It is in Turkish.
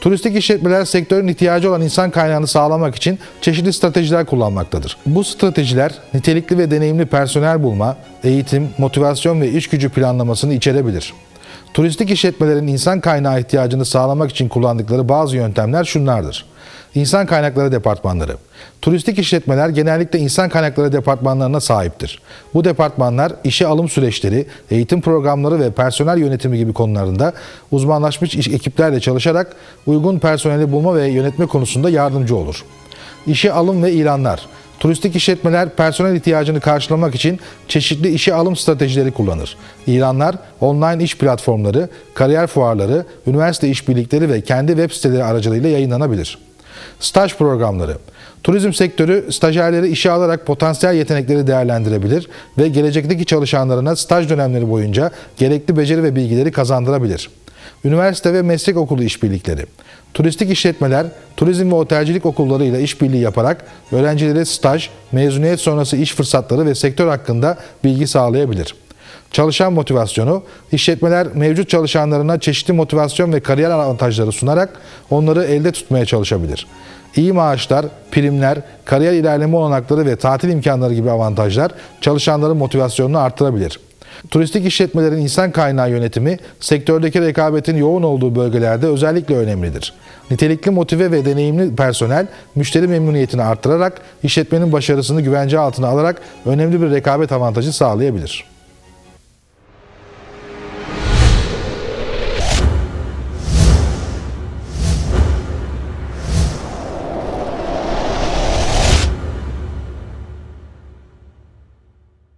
Turistik işletmeler sektörün ihtiyacı olan insan kaynağını sağlamak için çeşitli stratejiler kullanmaktadır. Bu stratejiler nitelikli ve deneyimli personel bulma, eğitim, motivasyon ve iş gücü planlamasını içerebilir. Turistik işletmelerin insan kaynağı ihtiyacını sağlamak için kullandıkları bazı yöntemler şunlardır. İnsan kaynakları departmanları. Turistik işletmeler genellikle insan kaynakları departmanlarına sahiptir. Bu departmanlar işe alım süreçleri, eğitim programları ve personel yönetimi gibi konularında uzmanlaşmış ekiplerle çalışarak uygun personeli bulma ve yönetme konusunda yardımcı olur. İşe alım ve ilanlar. Turistik işletmeler personel ihtiyacını karşılamak için çeşitli işe alım stratejileri kullanır. İlanlar, online iş platformları, kariyer fuarları, üniversite işbirlikleri ve kendi web siteleri aracılığıyla yayınlanabilir. Staj programları. Turizm sektörü stajyerleri işe alarak potansiyel yetenekleri değerlendirebilir ve gelecekteki çalışanlarına staj dönemleri boyunca gerekli beceri ve bilgileri kazandırabilir. Üniversite ve meslek okulu işbirlikleri. Turistik işletmeler, turizm ve otelcilik okullarıyla işbirliği yaparak öğrencilere staj, mezuniyet sonrası iş fırsatları ve sektör hakkında bilgi sağlayabilir. Çalışan motivasyonu, işletmeler mevcut çalışanlarına çeşitli motivasyon ve kariyer avantajları sunarak onları elde tutmaya çalışabilir. İyi maaşlar, primler, kariyer ilerleme olanakları ve tatil imkanları gibi avantajlar çalışanların motivasyonunu artırabilir. Turistik işletmelerin insan kaynağı yönetimi sektördeki rekabetin yoğun olduğu bölgelerde özellikle önemlidir. Nitelikli motive ve deneyimli personel müşteri memnuniyetini artırarak işletmenin başarısını güvence altına alarak önemli bir rekabet avantajı sağlayabilir.